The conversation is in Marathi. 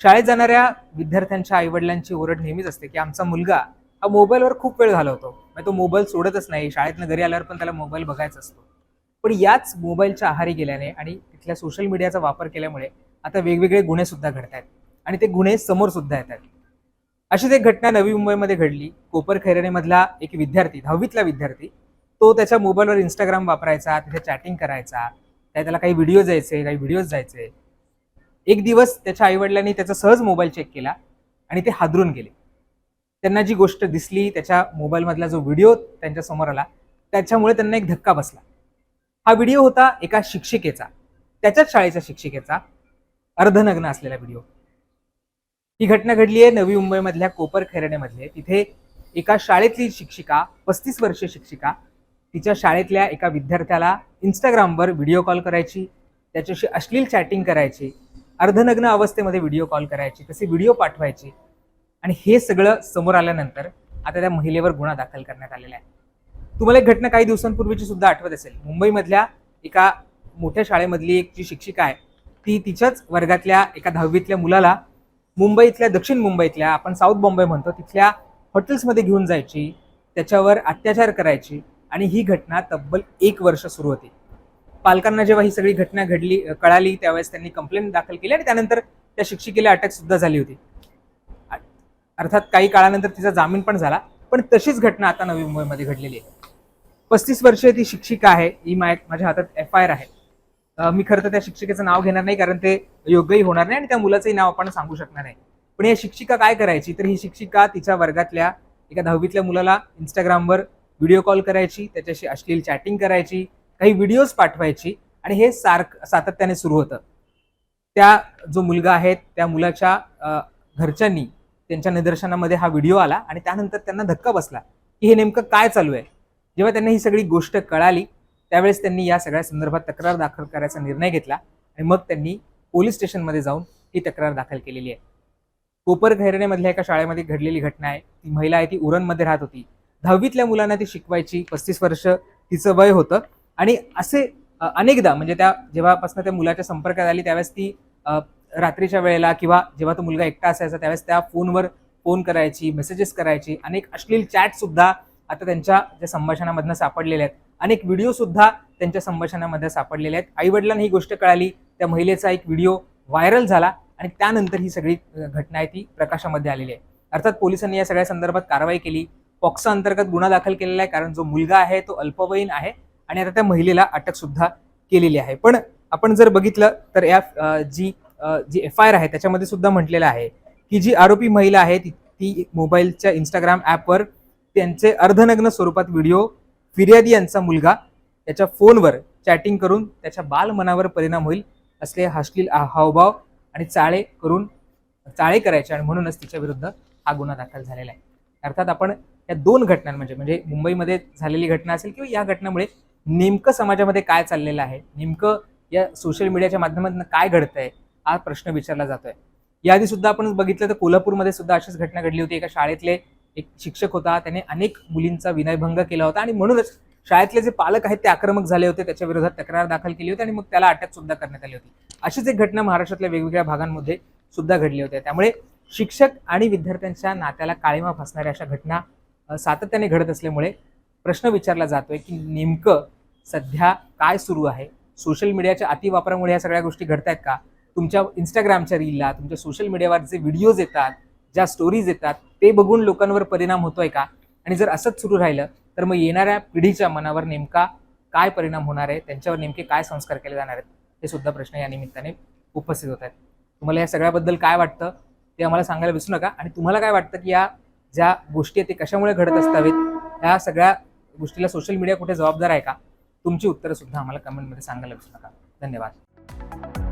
शाळेत जाणाऱ्या विद्यार्थ्यांच्या आईवडिलांची ओरड नेहमीच असते की आमचा मुलगा हा मोबाईलवर खूप वेळ घालवतो. म्हणजे तो मोबाईल सोडतच नाही. शाळेतनं घरी आल्यावर पण त्याला मोबाईल बघायचा असतो. पण याच मोबाईलच्या आहारी गेल्याने आणि तिथल्या सोशल मीडियाचा वापर केल्यामुळे आता वेगवेगळे गुन्हे सुद्धा घडत आहेत. आणि ते गुन्हे समोर सुद्धा येतात अशीच एक घटना नवी मुंबईमध्ये घडली. कोपर खैरणेमधला एक विद्यार्थी दहावीतला विद्यार्थी तो त्याच्या मोबाईलवर इंस्टाग्राम वापरायचा तिथे चॅटिंग करायचा त्याला काही व्हिडिओ जायचे काही व्हिडिओज जायचे. एक दिवस त्याच्या आईवडिलांनी त्याचा सहज मोबाईल चेक केला आणि ते हादरून गेले. त्यांना जी गोष्ट दिसली त्याच्या मोबाईलमधला जो व्हिडिओ त्यांच्यासमोर आला त्याच्यामुळे त्यांना एक धक्का बसला. हा व्हिडिओ होता एका शिक्षिकेचा त्याच्याच शाळेच्या शिक्षिकेचा अर्धनग्न असलेला व्हिडिओ. ही घटना घडली आहे नवी मुंबईमधल्या कोपर खैरण्यामधले तिथे एका शाळेतली शिक्षिका पस्तीस वर्षीय शिक्षिका तिच्या शाळेतल्या एका विद्यार्थ्याला इंस्टाग्रामवर व्हिडिओ कॉल करायची त्याच्याशी अश्लील चॅटिंग करायची अर्धनग्न अवस्थेमध्ये व्हिडिओ कॉल करायची कसे व्हिडिओ पाठवायचे? आणि हे सगळं समोर आल्यानंतर आता त्या महिलेवर गुन्हा दाखल करण्यात आलेला आहे. तुम्हाला एक घटना काही दिवसांपूर्वीची सुद्धा आठवत असेल. मुंबईमधल्या एका मोठ्या शाळेमधली एक जी शिक्षिका आहे ती तिच्याच वर्गातल्या एका दहावीतल्या मुलाला मुंबईतल्या दक्षिण मुंबईतल्या आपण साऊथ बॉम्बे म्हणतो तिथल्या हॉटेल्समध्ये घेऊन जायची त्याच्यावर अत्याचार करायची आणि ही घटना तब्बल एक वर्ष सुरू होती. पालकांना जेव्हा ही सगळी घटना घडली कळाली त्यावेळेस त्यांनी कंप्लेंट दाखल केली आणि त्यानंतर त्या शिक्षिकेला अटक सुद्धा झाली होती. अर्थात काही काळानंतर तिचा जामीन पण झाला पण तशीच घटना आता नवी मुंबईमध्ये घडलेली आहे. पस्तीस वर्षीय ती शिक्षिका आहे ही मा माझ्या हातात एफ आय आर आहे. मी खरं तर त्या शिक्षिकेचं नाव घेणार नाही कारण ते योग्यही होणार नाही आणि त्या मुलाचंही नाव आपण सांगू शकणार नाही. पण या शिक्षिका काय करायची? तर ही शिक्षिका तिच्या वर्गातल्या एका दहावीतल्या मुलाला इंस्टाग्रामवर व्हिडिओ कॉल करायची त्याच्याशी अश्लील चॅटिंग करायची काही व्हिडिओज पाठवायची आणि हे सारख सातत्याने सुरू होतं. त्या जो मुलगा आहे त्या मुलाच्या घरच्यांनी त्यांच्या निदर्शनामध्ये हा व्हिडिओ आला आणि त्यानंतर त्यांना धक्का बसला की हे नेमकं काय चालू आहे? जेव्हा त्यांना ही सगळी गोष्ट कळाली त्यावेळेस त्यांनी या सगळ्या संदर्भात तक्रार दाखल करायचा निर्णय घेतला आणि मग त्यांनी पोलीस स्टेशनमध्ये जाऊन ही तक्रार दाखल केलेली आहे. कोपर घैरणेमधल्या एका शाळेमध्ये घडलेली घटना आहे. ती महिला आहे ती उरणमध्ये राहत होती. दहावीतल्या मुलांना ती शिकवायची पस्तीस वर्ष तिचं वय होतं. आणि असे अनेकदा म्हणजे त्या जेव्हापासून त्या मुलाच्या संपर्कात आली त्यावेळेस ती रात्रीच्या वेळेला किंवा जेव्हा तो मुलगा एकटा असायचा त्यावेळेस त्या फोनवर फोन करायची मेसेजेस करायची अनेक अश्लील चॅट सुद्धा आता त्यांच्या ज्या संभाषणामधनं सापडलेल्या आहेत. अनेक व्हिडिओ सुद्धा त्यांच्या संभाषणामध्ये सापडलेले आहेत. आई वडिलांना ही गोष्ट कळाली त्या महिलेचा एक व्हिडिओ व्हायरल झाला आणि त्यानंतर ही सगळी घटना आहे ती प्रकाशामध्ये आलेली आहे. अर्थात पोलिसांनी या सगळ्या संदर्भात कारवाई केली. पॉक्सा अंतर्गत गुन्हा दाखल केलेला आहे कारण जो मुलगा आहे तो अल्पवयीन आहे. आणि आता त्या महिलेला अटक सुद्धा केलेली आहे. पण आपण जर बघितलं तर या G G F I R आहे त्याच्यामध्ये सुद्धा म्हटलेलं आहे की जी आरोपी महिला आहे ती ती मोबाईलच्या इंस्टाग्राम ॲपवर त्यांचे अर्धनग्न स्वरूपात व्हिडिओ फिर्यादी यांचा मुलगा त्याच्या फोनवर चॅटिंग करून त्याच्या बालमनावर परिणाम होईल असले हाश्लील हावभाव आणि चाळे करून चाळे करायचे आणि म्हणूनच तिच्या विरुद्ध हा गुन्हा दाखल झालेला आहे. अर्थात आपण या दोन घटनांमध्ये म्हणजे, म्हणजे मुंबईमध्ये झालेली घटना असेल किंवा या घटनेमुळे नेमकं समाजामध्ये काय चाललेलं आहे? नेमकं या सोशल मीडियाच्या माध्यमातून काय घडतंय? हा प्रश्न विचारला जातोय. याआधी सुद्धा आपण बघितलं तर कोल्हापूरमध्ये सुद्धा अशीच घटना घडली होती. एका शाळेतले एक शिक्षक होता. त्याने अनेक मुलींचा विनयभंग केला होता आणि म्हणूनच शाळेतले जे पालक आहेत ते आक्रमक झाले होते. त्याच्या विरोधात तक्रार दाखल केली होती आणि मग त्याला अटक सुद्धा करण्यात आली होती. अशीच एक घटना महाराष्ट्रातल्या वेगवेगळ्या भागांमध्ये सुद्धा घडली होती. त्यामुळे शिक्षक आणि विद्यार्थ्यांच्या नात्याला काळीमा फसणाऱ्या अशा घटना सातत्याने घडत असल्यामुळे प्रश्न विचारला जातोय की नेमकं सध्या काय सुरू आहे? सोशल मीडियाच्या अतिवापरामुळे या सगळ्या गोष्टी घडत आहेत का? तुमच्या इंस्टाग्रामच्या रीलला तुमच्या सोशल मीडियावर जे व्हिडिओज येतात ज्या स्टोरीज येतात ते बघून लोकांवर परिणाम होतोय का? आणि जर असंच सुरू राहिलं तर मग येणाऱ्या पिढीच्या मनावर नेमका काय परिणाम होणार आहे? त्यांच्यावर नेमके काय संस्कार केले जाणार आहेत? हे सुद्धा प्रश्न या निमित्ताने उपस्थित होत आहेत. तुम्हाला या सगळ्याबद्दल काय वाटतं ते आम्हाला सांगायला विसरू नका. आणि तुम्हाला काय वाटतं की या ज्या गोष्टी आहेत ते कशामुळे घडत असतावेत या सगळ्या गोष्टीला सोशल मीडिया कुठे जबाबदार आहे का? तुमची उत्तरं सुद्धा आम्हाला कमेंटमध्ये सांगायला विसरू नका. धन्यवाद.